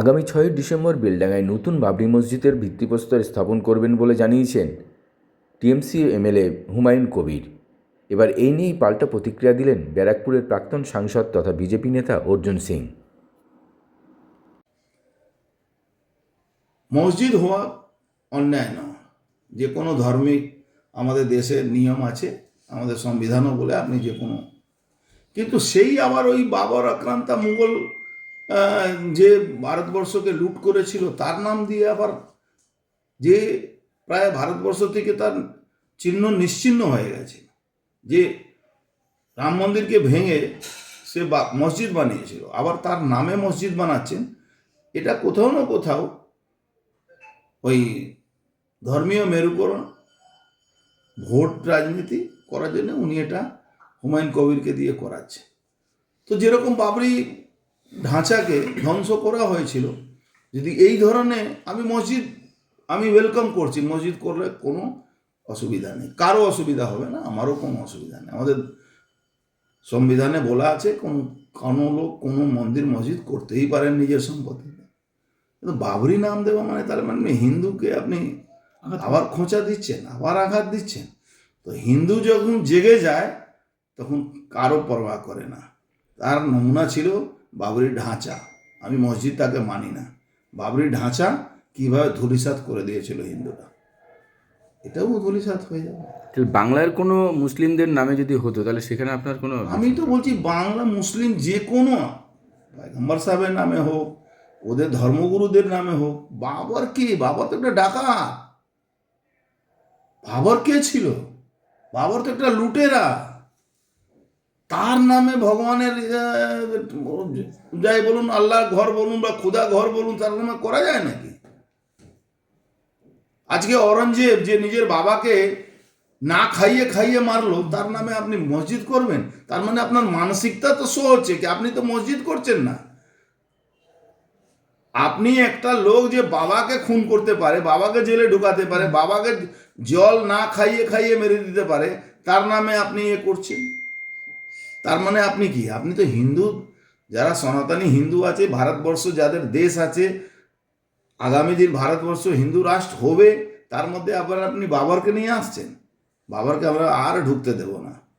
আগামী ছয়ই ডিসেম্বর বেলডাঙ্গায় নতুন বাবরি মসজিদের ভিত্তিপ্রস্তর স্থাপন করবেন বলে জানিয়েছেন টিএমসি এমএলএ হুমায়ুন কবির। এবার এই নিয়েই পাল্টা প্রতিক্রিয়া দিলেন ব্যারাকপুরের প্রাক্তন সাংসদ তথা বিজেপি নেতা অর্জুন সিং। মসজিদ হওয়া অন্যায় নয়। যে কোনো ধর্মিক আমাদের দেশের নিয়ম আছে, আমাদের সংবিধানও বলে আপনি যে কোনো। কিন্তু সেই আবার ওই বাবর আক্রান্তা মুঘল যে ভারতবর্ষকে লুট করেছিল, তার নাম দিয়ে আবার যে প্রায় ভারতবর্ষ থেকে তার চিহ্ন নিশ্চিহ্ন হয়ে গেছে। যে রাম মন্দিরকে ভেঙে সে মসজিদ বানিয়েছিল, আবার তার নামে মসজিদ বানাচ্ছেন। এটা কোথাও না কোথাও ওই ধর্মীয় মেরুকরণ, ভোট রাজনীতি করার জন্য উনি এটা হুমায়ুন কবিরকে দিয়ে করাচ্ছে। তো যেরকম বাবরি ঢাঁচাকে ধ্বংস করা হয়েছিল। যদি এই ধরনের আমি মসজিদ আমি ওয়েলকাম করছি মসজিদ করলে কোনো অসুবিধা নেই। কারও অসুবিধা হবে না আমারও কোনো অসুবিধা নেই। আমাদের সংবিধানে বলা আছে কোন কোনো লোক কোনো মন্দির মসজিদ করতেই পারেন নিজের সম্পত্তিতে কিন্তু বাবরি নাম দেওয়া মানে তাহলে মানে হিন্দুকে আপনি আবার খোঁচা দিচ্ছেন আবার আঘাত দিচ্ছেন। তো হিন্দু যখন জেগে যায় তখন কারও পরোয়া করে না। তার নমুনা ছিল বাবরির ঢাঁচা। আমি মসজিদ তাকে মানি না। বাবরির ঢাঁচা কীভাবে ধুলিসাৎ করে দিয়েছিল হিন্দুরা। এটাও ধুলিসাৎ হয়ে যাবে। বাংলার কোনো মুসলিমদের নামে যদি হতো তাহলে সেখানে আপনার কোনো আমি তো বলছি বাংলা মুসলিম যে কোনো পয়গম্বর সাহেবের নামে হোক ওদের ধর্মগুরুদের নামে হোক বাবর কে? বাবা তো একটা ডাকাত। বাবর কে ছিল? বাবর তো একটা লুটেরা। তার নামে ভগবানের যাই বলুন আল্লাহ ঘর বলুন বা খুদা ঘর বলুন, তার নামে করা যায় নাকি? আজকে অরঞ্জেব যে নিজের বাবাকে না খাইয়ে খাইয়ে মারলো, তার নামে আপনি মসজিদ করবেন, তার মানে আপনার মানসিকতা তো শো হচ্ছে কি, আপনি তো মসজিদ করছেন না। আপনি একটা লোক যে বাবাকে খুন করতে পারে, বাবাকে জেলে ঢুকাতে পারে, বাবাকে জল না খাইয়ে খাইয়ে মেরে দিতে পারে, তার নামে আপনি এ করছেন। তার মানে আপনি কি? আপনি তো হিন্দু। যারা সনাতনী হিন্দু আছে, ভারতবর্ষ যাদের দেশ আছে, আগামী দিন ভারতবর্ষ হিন্দু রাষ্ট্র হবে, তার মধ্যে আবার আপনি বাবরকে নিয়ে আসছেন। বাবরকে আমরা আর ঢুকতে দেব না।